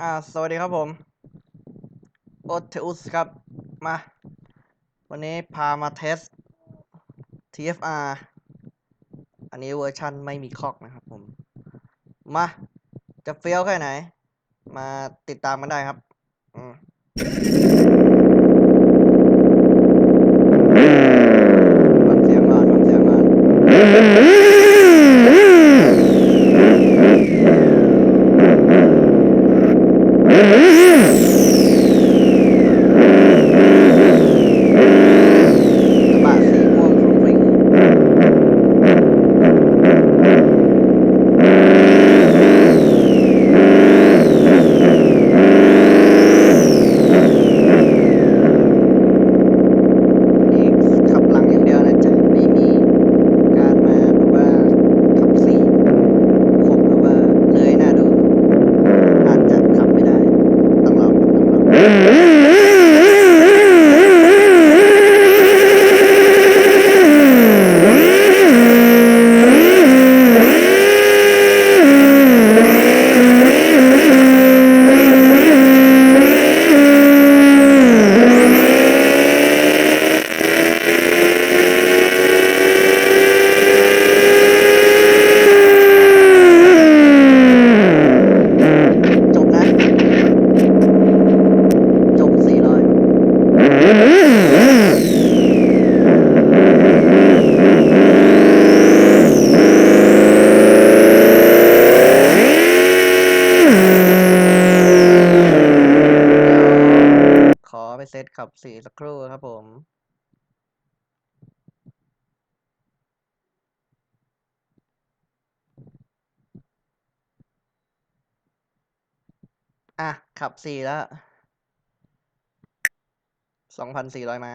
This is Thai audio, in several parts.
อ่า สวัสดีครับผมโอเทอุสครับ มา วันนี้พามาเทส TFR อันนี้เวอร์ชันไม่มีคอกนะครับผม มา จะเฟี้ยวแค่ไหน มาติดตามกันได้ครับ อืมฟังเสียงก่อนฟังเสียงก่อน สี่สักครู่ครับผมอะ ขับสี่แล้วสองพันสี่ร้อยมา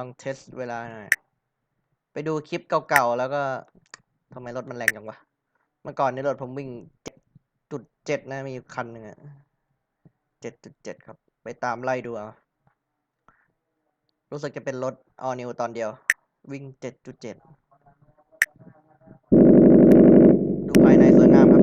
ลองเทสเวลาหน่อย ไปดูคลิปเก่าๆ แล้วก็ทำไมรถมันแรงจังวะ เมื่อก่อนในรถผมวิ่งจุดเจ็ดนะมีคันหนึ่งอะเจ็ดจุดเจ็ดครับ ไปตามไล่ดูเอารู้สึกจะเป็นรถออนิวตอนเดียว วิ่งเจ็ดจุดเจ็ดดูภายในสวยงามครับ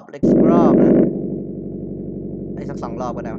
อบอีกสกรอบนะไอ้สักสองรอบก็ได้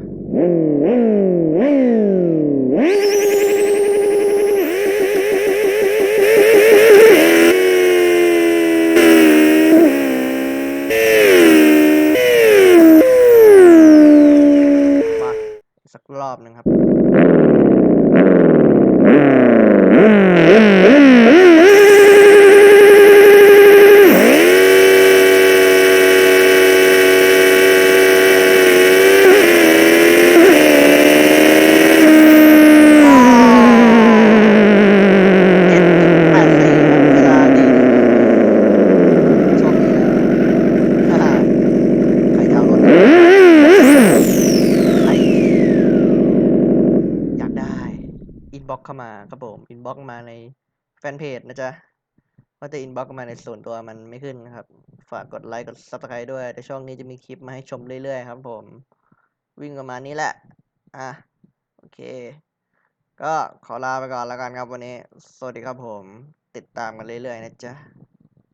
อกเข้ามาครับผมอินบ็อกมาในแฟนเพจนะจ๊ะว่าจะอินบ็อกมาในส่วนตัวมันไม่ขึ้นครับ ฝากกดไลค์กดซับสไครต์ด้วย แต่ช่วงนี้จะมีคลิปมาให้ชมเรื่อยๆครับผม วิ่งประมาณนี้แหละ อะ โอเค ก็ขอลาไปก่อนแล้วกันครับวันนี้ สวัสดีครับผม ติดตามกันเรื่อยๆนะจ๊ะ